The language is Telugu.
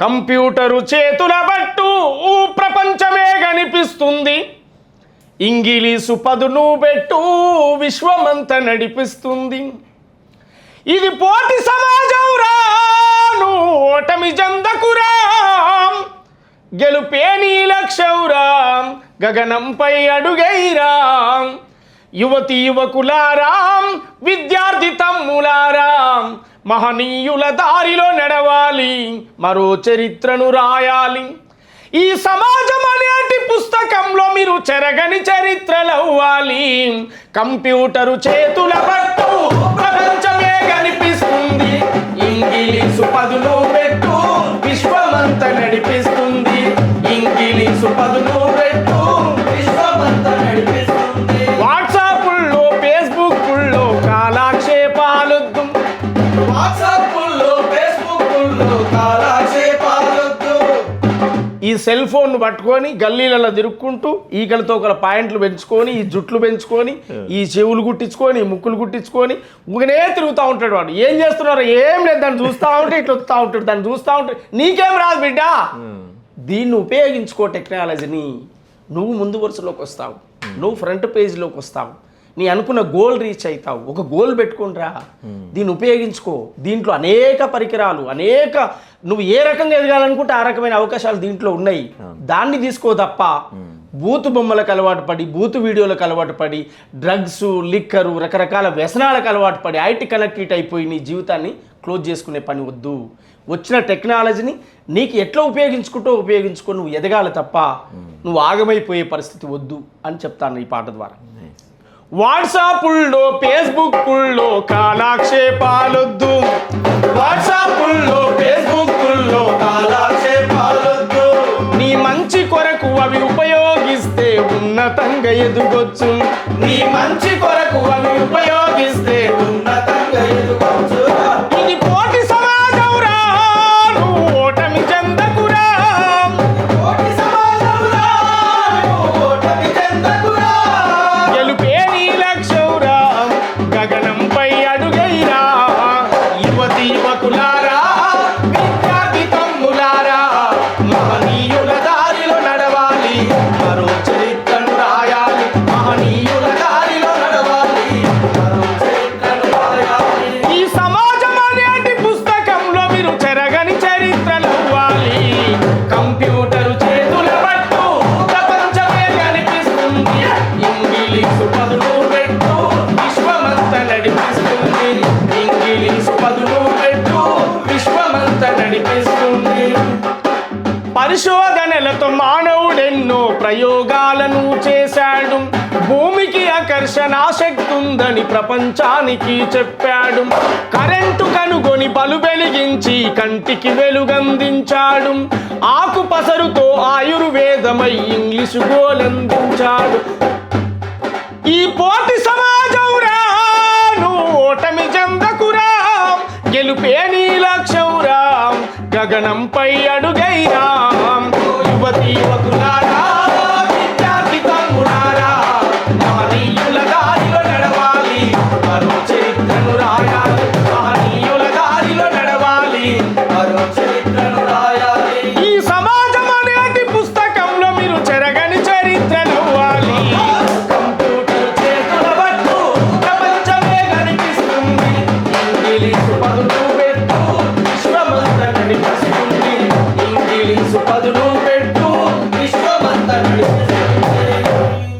కంప్యూటరు చేతుల పట్టు ప్రపంచమే కనిపిస్తుంది. ఇంగిలీసు పదును పెట్టు విశ్వమంత నడిపిస్తుంది. ఇది పోటీ సమాజం రాను ఓటమి జందకురాం. గెలుపే నీ లక్ష్యవురా గగనంపై అడుగైరాం. యువతి యువకులారాం విద్యార్థి తమ్ములారాం మహనీయుల దారిలో నడవాలి మరో చరిత్రను రాయాలి. ఈ సమాజం అనేటి పుస్తకంలో మీరు చెరగని చరిత్రలవ్వాలి. కంప్యూటరు చేతుల పట్టు ప్రపంచమే కనిపిస్తుంది. ఇంగిలీసు పదును పెట్టు విశ్వమంత నడిపిస్తుంది. ఇంగిలీసు పదును ఈ సెల్ ఫోన్ పట్టుకొని గల్లీలలో తిరుక్కుంటూ ఈకలతో ఒక పాయింట్లు పెంచుకొని ఈ జుట్లు పెంచుకొని ఈ చెవులు కుట్టించుకొని ఈ ముక్కులు కుట్టించుకొని ఊగనే తిరుగుతూ ఉంటాడు వాడు. ఏం చేస్తున్నారు ఏం లేదు దాన్ని చూస్తూ ఉంటే ఇట్లా వస్తూ ఉంటాడు దాన్ని చూస్తూ ఉంటే నీకేం రాదు బిడ్డ? దీన్ని ఉపయోగించుకో టెక్నాలజీని. నువ్వు ముందు వరుసలోకి వస్తావు. నువ్వు ఫ్రంట్ పేజ్లోకి వస్తావు. నీ అనుకున్న గోల్ రీచ్ అవుతావు ఒక గోల్ పెట్టుకుంట్రా. దీన్ని ఉపయోగించుకో. దీంట్లో అనేక పరికరాలు అనేక నువ్వు ఏ రకంగా ఎదగాలనుకుంటే ఆ రకమైన అవకాశాలు దీంట్లో ఉన్నాయి. దాన్ని తీసుకో తప్ప బూతు బొమ్మలకు అలవాటు పడి బూతు వీడియోలకు అలవాటు పడి డ్రగ్స్ లిక్కరు రకరకాల వ్యసనాలకు అలవాటు పడి ఐటీ కనెక్టెడ్ అయిపోయి నీ జీవితాన్ని క్లోజ్ చేసుకునే పని వద్దు. వచ్చిన టెక్నాలజీని నీకు ఎట్లా ఉపయోగించుకుంటూ ఉపయోగించుకో నువ్వు ఎదగాలి తప్ప నువ్వు ఆగమైపోయే పరిస్థితి వద్దు అని చెప్తాను ఈ పాట ద్వారా. వాట్సాపుల్లో ఫేస్బుక్లో కాలాక్షేపాలొద్దు. వాట్సాపుల్లో ఫేస్బుక్లో కాలక్షేపాలొద్దు. నీ మంచి కొరకు అవి ఉపయోగిస్తే ఉన్నతంగా ఎదుగొచ్చు. నీ మంచి కొరకు అవి ఉపయోగిస్తే ఉన్నతంగా మానవుడెన్నో ప్రయోగాలను చేశాడు. భూమికి ఆకర్షణ శక్తి ఉందని ప్రపంచానికి చెప్పాడు. కరెంటు కనుగొని బలు వెలిగించి కంటికి వెలుగందించాడు. ఆకు పసరుతో ఆయుర్వేదమై ఇంగ్లీషు గోలందించాడు ఈ పోటీ సమాజం రాను ఓటమి చెందకురా గెలుపే నీ లక్ష్యం రా గగనంపై అడుగైరా యువతి యువకులారా